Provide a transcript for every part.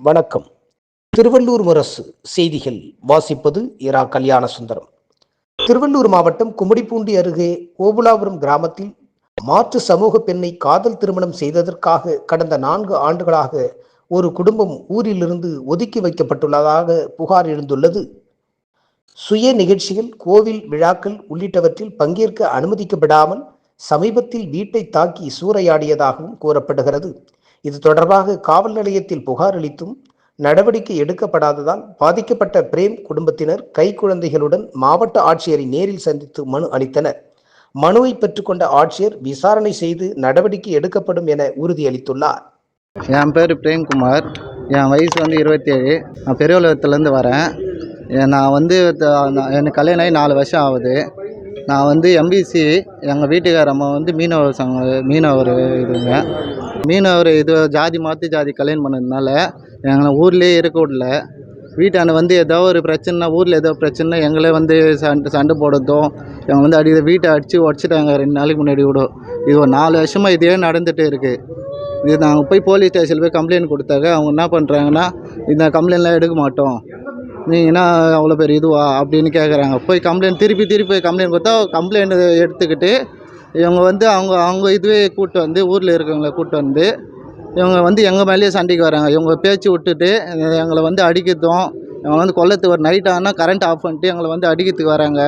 வணக்கம். திருவள்ளூர் முரசு செய்திகள் வாசிப்பது இரா கல்யாண சுந்தரம் திருவள்ளூர் மாவட்டம் கும்மிடிப்பூண்டி அருகே ஓபுலாபுரம் கிராமத்தில் மாற்று சமூக பெண்ணை காதல் திருமணம் செய்ததற்காக கடந்த நான்கு ஆண்டுகளாக ஒரு குடும்பம் ஊரிலிருந்து ஒதுக்கி வைக்கப்பட்டுள்ளதாக புகார் எழுந்துள்ளது. சுய நிகழ்ச்சிகள் கோவில் விழாக்கள் உள்ளிட்டவற்றில் பங்கேற்க அனுமதிக்கப்படாமல் சமீபத்தில் வீட்டை தாக்கி சூறையாடியதாகவும் கூறப்படுகிறது. இது தொடர்பாக காவல் நிலையத்தில் புகார் அளித்தும் நடவடிக்கை எடுக்கப்படாததால் பாதிக்கப்பட்ட பிரேம் குடும்பத்தினர் கைக்குழந்தைகளுடன் மாவட்ட ஆட்சியரை நேரில் சந்தித்து மனு அளித்தனர். மனுவை பெற்றுக்கொண்ட ஆட்சியர் விசாரணை செய்து நடவடிக்கை எடுக்கப்படும் என உறுதியளித்துள்ளார். என் பேர் பிரேம்குமார். என் வயசு வந்து இருபத்தேழு. நான் பெரியவளத்துலேருந்து வரேன். நான் வந்து நான் எனக்கு கல்யாணம் ஆகி நாலு வருஷம் ஆகுது. நான் வந்து எம்பிசி எங்கள் வீட்டுக்கார அம்மா வந்து மீனவர் சங்க மீனவர் இதுங்க. மீனவர் இது ஜாதி மாற்றி ஜாதி கல்யாணம் பண்ணதுனால எங்களை ஊர்லேயே இருக்க விடல. வீட்டாண்ட வந்து ஏதோ ஒரு பிரச்சனைனா ஊரில் ஏதோ பிரச்சனை எங்களே வந்து சண்டை சண்டை போடுறதும் எங்களை வந்து அடி வீட்டை அடித்து உடச்சிட்டாங்க ரெண்டு நாளைக்கு முன்னாடி கூட. இது ஒரு நாலு வருஷமாக இதே நடந்துகிட்டே இருக்குது இது நாங்கள் போய் போலீஸ் ஸ்டேஷனில் போய் கம்ப்ளைண்ட் கொடுத்தாக்க அவங்க என்ன பண்ணுறாங்கன்னா இந்த கம்ப்ளைண்ட்லாம் எடுக்க மாட்டோம். நீங்கள் என்ன அவ்வளோ பேர் இதுவா அப்படின்னு கேட்குறாங்க போய் கம்ப்ளைண்ட் திருப்பி திருப்பி கம்ப்ளைண்ட் கொடுத்தா கம்ப்ளைண்ட் எடுத்துக்கிட்டு இவங்க வந்து அவங்க அவங்க இதுவே கூப்பிட்டு வந்து ஊரில் இருக்கவங்கள கூப்பிட்டு வந்து இவங்க வந்து எங்கள் மேலேயே சண்டைக்கு வராங்க. இவங்க பேச்சு விட்டுட்டு எங்களை வந்து அடிக்கிறதும் இவங்க வந்து கொல்லத்துக்கு ஒரு நைட் ஆனால் கரண்ட் ஆஃப் பண்ணிட்டு எங்களை வந்து அடிக்கிறதுக்கு வராங்க.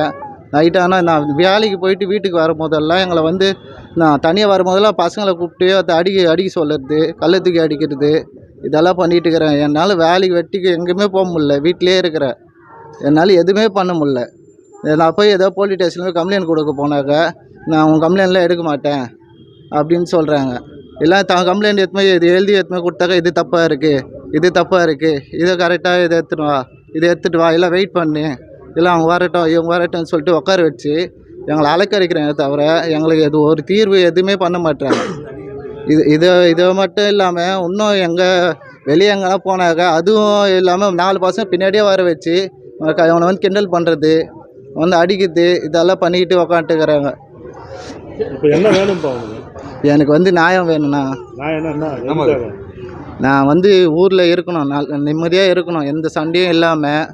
நைட் ஆனால் நான் வேலைக்கு போயிட்டு வீட்டுக்கு வரும்போதெல்லாம் எங்களை வந்து நான் தனியாக வரும்போதெல்லாம் பசங்களை கூப்பிட்டு அதை அடிக்க அடிக்க சொல்லுறது கல்லை தூக்கி அடிக்கிறது இதெல்லாம் பண்ணிகிட்டு இருக்கிறேன். என்னால் வேலைக்கு வெட்டிக்கு எங்கேயுமே போக முடில வீட்டிலேயே இருக்கிறேன் என்னால் எதுவுமே பண்ண முடில நான் போய் ஏதோ போலீஸ் ஸ்டேஷனில் கம்ப்ளைண்ட் கொடுக்க போனாக்க நான் உங்கள் கம்ப்ளைண்ட்லாம் எடுக்க மாட்டேன் அப்படின்னு சொல்கிறாங்க எல்லாம் த கம்ப்ளைண்ட் எத்தனை இது எழுதி எத்தனை கொடுத்தாக்கா இது தப்பாக இருக்குது இது தப்பாக இருக்குது இதை கரெக்டாக இதை எடுத்துட்டு வா. இதை எடுத்துகிட்டு வா. இல்லை வெயிட் பண்ணு. இல்லை அவங்க வரட்டும் இவங்க வரட்டும்னு சொல்லிட்டு உட்கார வச்சு எங்களை அலக்கரிக்கிறாங்க தவிர எங்களுக்கு எது ஒரு தீர்வு எதுவுமே பண்ண மாட்டாங்க இது இதை இதை மட்டும் இல்லாமல் இன்னும் எங்கே வெளியே எங்கெல்லாம் போனாக்க அதுவும் இல்லாமல் நாலு பசங்க பின்னாடியே வர வச்சு அவனை வந்து கிண்டல் பண்ணுறது வந்து அடிக்கிறது இதெல்லாம் பண்ணிக்கிட்டு உக்காந்துட்டுக்கிறாங்க இப்போ என்ன வேணும்ப்பா உங்களுக்கு எனக்கு வந்து நியாயம் வேணும்ண்ணா. நான் என்ன? நான் வந்து ஊரில் இருக்கணும் நல் நிம்மதியாக இருக்கணும். எந்த சண்டையும் இல்லாமல்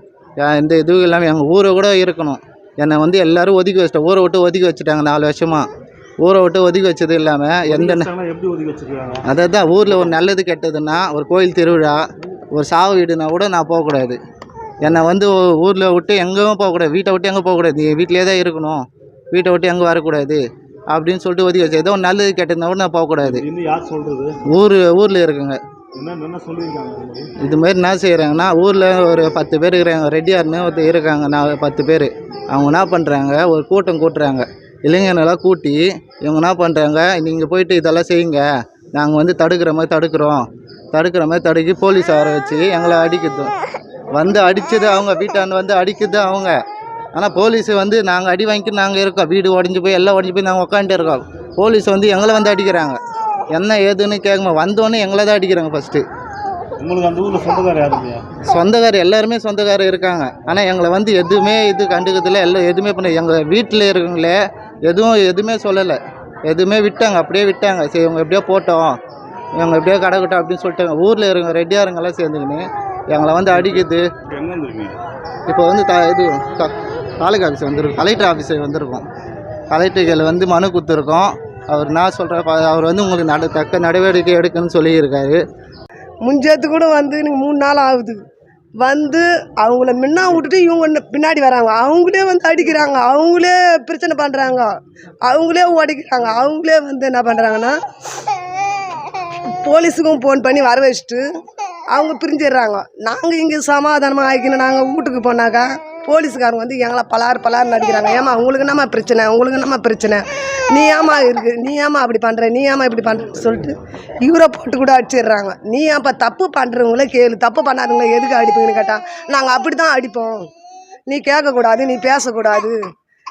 எந்த இதுவும் இல்லாமல் எங்கள் ஊரை கூட இருக்கணும். என்னை வந்து எல்லோரும் ஒதுக்கி வச்சிட்டேன் ஊரை விட்டு ஒதுக்கி வச்சுட்டாங்க நாலு வருஷமாக ஊரை விட்டு ஒதுக்கி வச்சது இல்லாமல் எந்த ந- வச்சாங்கன்னா எப்படி ஒதுக்கி வச்சிருக்காங்க? அதை தான் ஊரில் ஒரு நல்லது கெட்டதுன்னா ஒரு கோயில் திருவிழா ஒரு சாவு வீடுனா கூட நான் போகக்கூடாது. என்னை வந்து ஊரில் விட்டு எங்கேயும் போகக்கூடாது வீட்டை விட்டு எங்கே போகக்கூடாது. நீ வீட்டிலே தான் இருக்கணும். வீட்டை விட்டு எங்கே வரக்கூடாது. அப்படின்னு சொல்லிட்டு ஒதுக்கி வச்சு ஏதோ நல்லது கெட்டதுனா கூட நான் போகக்கூடாது. யார் ஊர் ஊரில் இருக்குங்க? இது மாதிரி? என்ன செய்கிறாங்கன்னா ஊரில் ஒரு பத்து பேர் இருக்கிறாங்க ரெட்டியார்னு ஒருத்தர் இருக்காங்க நான் பத்து பேர். அவங்க என்ன பண்ணுறாங்க ஒரு கூட்டம் கூட்டுறாங்க. இளைஞர்களெல்லாம் கூட்டி இவங்க என்ன பண்ணுறாங்க நீங்கள் போயிட்டு இதெல்லாம் செய்யுங்க. நாங்கள் வந்து தடுக்கிற மாதிரி தடுக்கிறோம். தடுக்கிற மாதிரி தடுக்கி போலீஸ் வர வச்சு எங்களை அடிக்கிறது வந்து அடித்தது அவங்க வீட்டாண்டு வந்து அடிக்கிறது அவங்க. ஆனால் போலீஸ் வந்து நாங்கள் அடி வாங்கிட்டு நாங்கள் இருக்கோம். வீடு உடஞ்சி போய் எல்லாம் உடஞ்சி போய் நாங்கள் உட்காந்துட்டு இருக்கோம். போலீஸ் வந்து எங்களை வந்து அடிக்கிறாங்க. என்ன ஏதுன்னு கேட்குமா வந்தோடனே எங்களை தான் அடிக்கிறாங்க ஃபஸ்ட்டு உங்களுக்கு அந்த ஊர்ல சொந்தக்கார யாருங்க சொந்தக்காரர் எல்லாருமே சொந்தக்காரர் இருக்காங்க. ஆனால் எங்களை வந்து எதுவுமே இது கண்டுக்கிறதுல எல்லாம் எதுவுமே பண்ண எங்கள் வீட்டில் இருக்கவங்களே எதுவும் எதுவுமே சொல்லலை. எதுவுமே விட்டாங்க. அப்படியே விட்டாங்க. சரி இவங்க எப்படியோ போட்டோம். இவங்க எப்படியோ கிடக்கட்டும் அப்படின்னு சொல்லிட்டாங்க ஊரில் இருக்க ரெட்டியாருங்கெல்லாம் சேர்ந்துக்கின்னு எங்களை வந்து அடிக்குது. இப்போ வந்து த இது தாலுகா ஆஃபீஸ் வந்திருக்கோம் கலெக்டர் ஆஃபீஸ் வந்திருக்கோம். கலெக்டர்கள் வந்து மனு கொடுத்துருக்கோம். அவர் நான் சொல்கிற அவர் வந்து உங்களுக்கு நட தக்க நடவடிக்கை எடுக்கணும்னு சொல்லியிருக்காரு. முஞ்சத்து கூட வந்து எனக்கு மூணு நாள் ஆகுது. வந்து அவங்கள முன்னா விட்டுட்டு இவங்க பின்னாடி வராங்க. அவங்களே வந்து அடிக்கிறாங்க. அவங்களே பிரச்சனை பண்ணுறாங்க அவங்களே உடைக்கிறாங்க. அவங்களே வந்து என்ன பண்ணுறாங்கன்னா போலீஸுக்கும் ஃபோன் பண்ணி வர வச்சுட்டு அவங்க பிரிஞ்சிடுறாங்க. நாங்கள் இங்கே சமாதானமாக ஆகிக்கணும் நாங்கள் வீட்டுக்கு போனாக்கா போலீஸ்காரங்க வந்து எங்களை பலார் பலார் நடிக்கிறாங்க ஏமா உங்களுக்கு என்னம்மா பிரச்சனை? உங்களுக்கு என்னம்மா பிரச்சனை? நீ ஏமா இருக்கு? நீ ஏமா அப்படி பண்ணுற நீ ஏமா இப்படி பண்ணுறன்னு சொல்லிட்டு இவரை போட்டு கூட அடிச்சிடுறாங்க. நீ ஏன்ப்பா தப்பு பண்ணுறவங்கள கேளு. தப்பு பண்ணாதவங்கள எதுக்கு அடிப்பீங்கன்னு கேட்டால் நாங்கள் அப்படி தான் அடிப்போம். நீ கேட்கக்கூடாது நீ பேசக்கூடாது.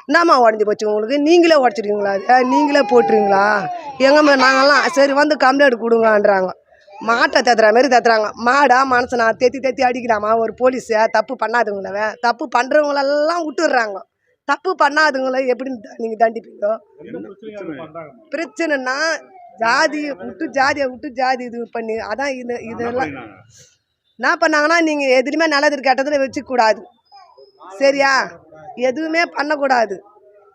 என்னம்மா உடஞ்சி போச்சு உங்களுக்கு? நீங்களே உடச்சிடுவீங்களா நீங்களே போட்டுருவீங்களா? எங்கம்மா நாங்கள்லாம் சரி வந்து கம்ப்ளைண்ட் கொடுங்கன்றாங்க மாட்டை தேத்துற மாதிரி தேத்துறாங்க மாடா மனசனா தேத்தி தேத்தி அடிக்கிறாமா ஒரு போலீஸை தப்பு பண்ணாதவங்கள தப்பு பண்ணுறவங்களெல்லாம் விட்டுடுறாங்க தப்பு பண்ணாதவங்கள எப்படி நீங்கள் தண்டிப்பீங்க? பிரச்சனைனா ஜாதி விட்டு ஜாதியை விட்டு ஜாதி இது பண்ணி அதான் இது இதெல்லாம்? என்ன பண்ணாங்கன்னா நீங்கள் எதுலையுமே நல்லது கெட்டதில் வச்சுக்கூடாது. சரியா? எதுவுமே பண்ணக்கூடாது.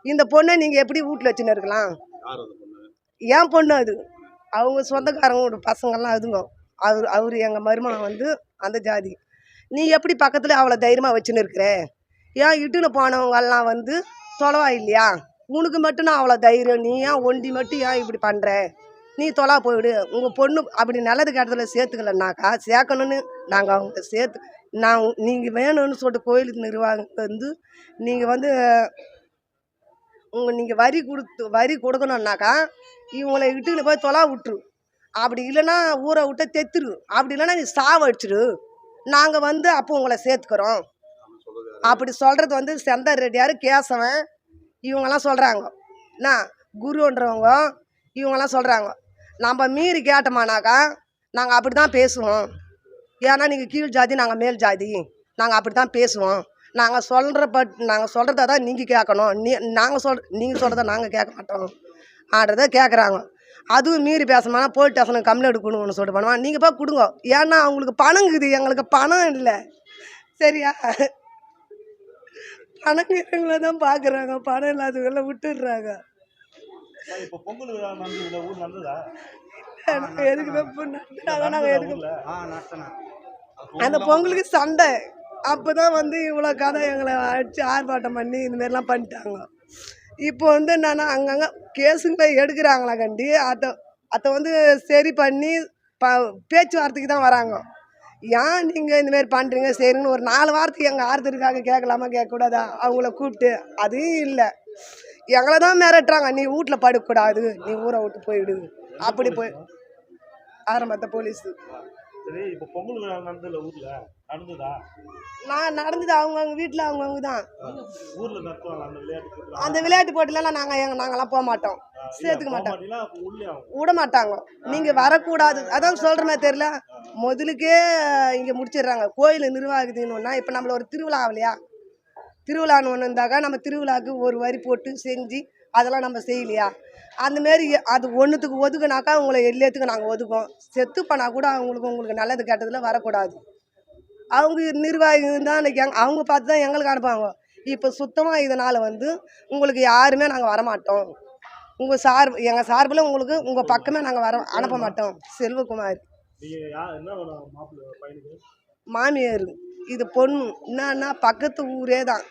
இந்த பொண்ணை நீங்கள் எப்படி வீட்டில் வச்சுன்னு இருக்கலாம்? ஏன் பொண்ணு அது. அவங்க சொந்தக்காரங்களோட பசங்கள்லாம் அதுங்க. அவர் அவர் எங்கள் மருமகன் வந்து அந்த ஜாதி. நீ எப்படி பக்கத்தில் அவ்வளோ தைரியமாக வச்சுன்னு இருக்கிற? ஏன் இட்டுன்னு போனவங்கெல்லாம் வந்து தொலைவா இல்லையா? உனக்கு மட்டும் நான் அவ்வளோ தைரியம் நீ ஏன் ஒண்டி மட்டும் ஏன் இப்படி பண்ணுற நீ தொலா போயிடு. உங்கள் பொண்ணு அப்படி நல்லது கெட்டதில் சேர்த்துக்கலன்னாக்கா சேர்க்கணுன்னு நாங்கள் அவங்க சேர்த்து நான் நீங்கள் வேணும்னு சொல்லிட்டு கோயிலுக்கு நிர்வாகம் வந்து நீங்கள் வந்து உங்கள் நீங்கள் வரி கொடுத்து வரி கொடுக்கணுன்னாக்கா இவங்களை இட்டுன்னு போய் தொலா விட்டுரு. அப்படி இல்லைன்னா ஊரை விட்டு தெத்துரு அப்படி இல்லைன்னா நீ சாவடிச்சிடு நாங்கள் வந்து அப்போ உங்களை சேர்த்துக்கிறோம். அப்படி சொல்கிறது வந்து செந்தர் ரெட்டியார் கேசவன். இவங்கெல்லாம் சொல்கிறாங்க என்ன? குருன்றவங்க இவங்கெல்லாம் சொல்கிறாங்க நம்ம மீறி கேட்டோமானாக்கா நாங்கள் அப்படி தான் பேசுவோம். ஏன்னா நீங்கள் கீழ் ஜாதி நாங்கள் மேல் ஜாதி. நாங்கள் அப்படி தான் பேசுவோம். நாங்கள் சொல்கிற பட் நாங்கள் சொல்கிறத தான் நீங்கள் கேட்கணும் நீ நாங்கள் சொல் நீங்கள் சொல்கிறத நாங்கள் கேட்க மாட்டோம். ஆன்றதை கேட்குறாங்க அதுவும் மீறி பேசணும்னா போலீஸ் ஸ்டேஷனுக்கு கம்ப்ளைண்ட் கொடுங்கன்னு சொல்லிட்டு பண்ணுவாங்க. நீங்கள் போய் கொடுங்க. ஏன்னா அவங்களுக்கு பணம் இருக்குது. எங்களுக்கு பணம் இல்லை. சரியா? பணம் இருக்கிறவங்கள தான் பார்க்குறாங்க பணம் இல்லாதவங்கள விட்டுடுறாங்க. எதுக்குமே நாங்கள் எதுக்கு அந்த பொங்கலுக்கு சண்டை. அப்போ தான் வந்து இவ்வளோ கதை எங்களை அடித்து ஆர்ப்பாட்டம் பண்ணி இந்தமாதிரிலாம் பண்ணிட்டாங்க. இப்போ வந்து என்னென்னா அங்கங்கே கேஸுங்களை எடுக்கிறாங்களா கண்டி? அதை அதை வந்து சரி பண்ணி ப பேச்சுவார்த்தைக்கு தான் வராங்க. ஏன் நீங்கள் இந்தமாரி பண்ணுறீங்க சரிங்கன்னு ஒரு நாலு வாரத்துக்கு எங்கள் ஆறுதலுக்காக கேட்கலாமா கேட்கக்கூடாதா? அவங்கள கூப்பிட்டு அதுவும் இல்லை. எங்களை தான் மிரட்டுறாங்க. நீ வீட்டில் படுக்கக்கூடாது. நீ ஊரை விட்டு போயிடு. அப்படி போய் ஆரம்பத்தை போலீஸு சரி இப்போ பொங்கல் விழா நடந்ததுல ஊர்ல நடந்ததா? நான் நடந்தது அவங்கவுங்க வீட்டில் அவங்கவுங்க தான். ஊர்ல நடத்துவாங்க அந்த விளையாட்டு போட்டிலாம். அந்த விளையாட்டு போட்டிலலாம் நாங்கள் எங்க நாங்களாம் போக மாட்டோம். சேர்த்துக்க மாட்டோம். விட மாட்டாங்க. நீங்கள் வரக்கூடாது. அதான் சொல்கிறமே தெரில முதலுக்கே இங்கே முடிச்சிடுறாங்க. கோயில் நிர்வாகத்துக்குன்னா இப்போ நம்மள ஒரு திருவிழா ஆகலையா திருவிழான்னு ஒன்று இருந்தாக்கா நம்ம திருவிழாவுக்கு ஒரு வரி போட்டு செஞ்சு அதெல்லாம் நம்ம செய்யலையா? அந்தமாரி அது ஒன்றுத்துக்கு ஒதுக்குனாக்கா உங்களை எல்லாத்துக்கும் நாங்கள் ஒதுக்கோம் செத்து போனால் கூட அவங்களுக்கு உங்களுக்கு நல்லது கெட்டதில் வரக்கூடாது. அவங்க நிர்வாகிகள் தான் இன்னைக்கு எங்க- அவங்க பார்த்து தான் எங்களுக்கு அனுப்புவாங்க. இப்போ சுத்தமாக இதனால் வந்து உங்களுக்கு யாருமே நாங்கள் வரமாட்டோம். உங்கள் சார்பு எங்கள் சார்பில் உங்களுக்கு உங்கள் பக்கமே நாங்கள் வர அனுப்ப மாட்டோம். செல்வகுமார். மாமியார். இது பொண்ணு. என்னன்னா பக்கத்து ஊரே தான்.